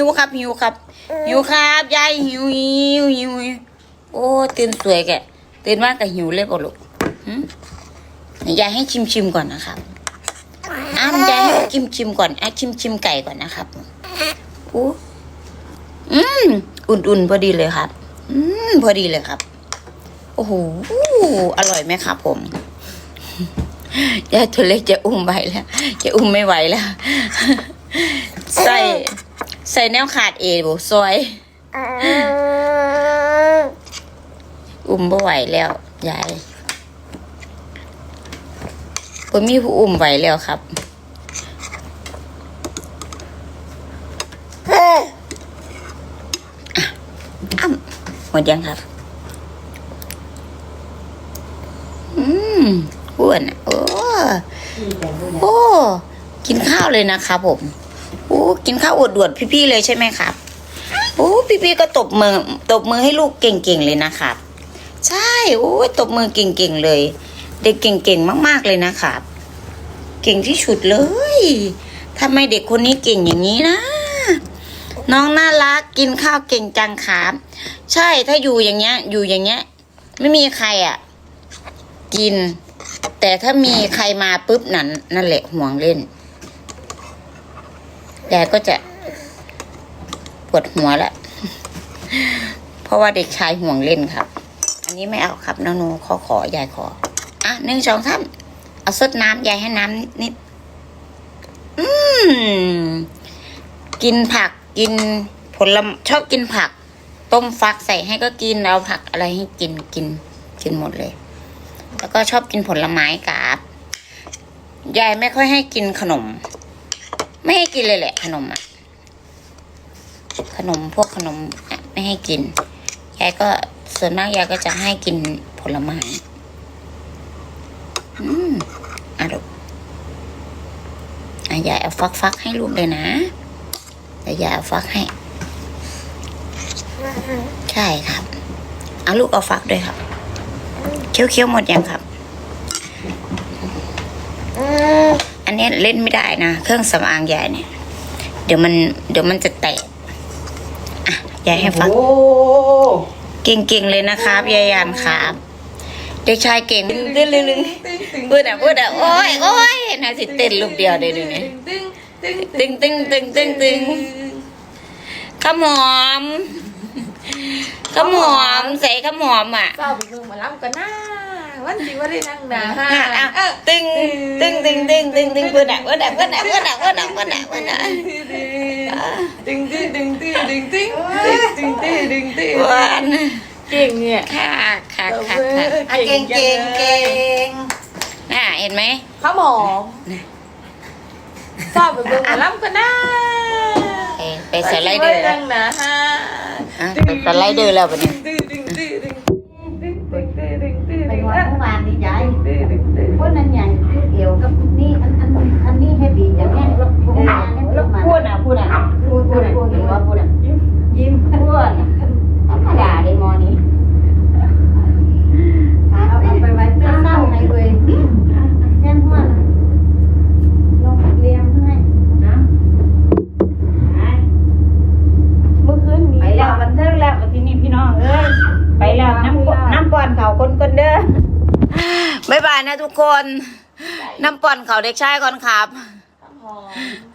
หิวครับ หิวครับ หิวครับยายหิวหิวหิวหิวโอ้ตื่นสวยแกตื่นมากก็หิวเลยป่ะลูกหืมยายให้ชิมชิมก่อนนะครับอ้ามยายให้ชิมชิมก่อนอะชิมชิมไก่ก่อนนะครับอู้อืมอุ่นๆพอดีเลยครับ อืมพอดีเลยครับ โอ้โหอร่อยไหมครับผมยายตัวเล็กจะอุ้มไปแล้ว จะอุ้มไม่ไหวแล้ว ใส่ ใส่แนวขาดเอวซอย อุ้มไม่ไหวแล้วยายผมมีผู้อุ้มไหวแล้วครับอ้ำหมดยังครับ อืมอ้วนอะโอ้โอ้ กินข้าวเลยนะครับผม โอ้กินข้าวอวดดวดพี่ๆเลยใช่ไหมครับโอ้พี่ๆก็ตบมือตบมือให้ลูกเก่งๆเลยนะครับ ใช่โอ้ตบมือเก่งๆเลย เด็กเก่งๆมากๆเลยนะครับ เก่งที่สุดเลยทำไมเด็กคนนี้เก่งอย่างนี้นะ น้องน่ารักกินข้าวเก่งจังครับใช่ถ้าอยู่อย่างเงี้ย อยู่อย่างเงี้ย ไม่มีใครอะ กิน แต่ถ้ามีใครมาปุ๊บนั่นนั่นแหละห่วงเล่น ยายก็จะปวดหัวละ เพราะว่าเด็กชายห่วงเล่นครับ อันนี้ไม่เอาครับน้องนูขอขอยายขอ อะหนึ่งสองสามเอาซดน้ำยายให้น้ำนิดนิดอืมกินผักกินผลไมชอบกินผัก ต้มฟักใส่ให้ก็กินเอาผักอะไรให้กินกินกินหมดเลย แล้วก็ชอบกินผลไม้กับยายไม่ค่อยให้กินขนม ไม่ให้กินเลยแหละ ขนมอะขนมพวกขนมอะไม่ให้กินยายก็ส่วนมากยายก็จะให้กินผลไม้อืมอะลูอะยายเอาฟักฟักให้ลูกเลยนะแต่ยายเอาฟักให้ ใช่ครับเอาลูกเอาฟักด้วยครับ เคี้ยวเคี้ยวๆหมดยังครับอั นนี้เล่นไม่ได้นะ เครื่องสำอางยายเนี่ย เดี๋ยวมันเดี๋ยวมันจะแตกอะยายให้ฟังโอ้เก่งๆเลยนะครับยายยันครับเด็กชายเก่งตึ้งลึงลึงพูดอะพูดอะโอ้ยโอ้ยน่าสิเต้นลูกเดียวเดี๋ยวนี้ตึงตึงตึงตึงตึงข้าวหอมข้าวหอมใส่ข้าวหอมอะเศร้าไปเมืองหมาล้ำกันนะ วันจีว่าได้นั่งนะฮะอะอะตึงตึงตึงตึงตึงตึงพูดอะพูดอะพูดอะพูดอะพูดอะพูดอะพูดอะดึงดึงดึงดึงดึงดึงดึงดึงดึงดึงหวานเก่งเนี่ยค่ะค่ะค่ะค่ะอะเก่งเก่งเก่งน่ะเห็นไหมข้าวหอมเศร้าไปเมืองหมาล้ำกันนะไปไปสไลเดอร์นั่งนะฮะอะไปสไลเดอร์แล้วปะเนี่ บายบายนะทุกคน น้ำป่อนเขาเด็กชายก่อนครับ หอม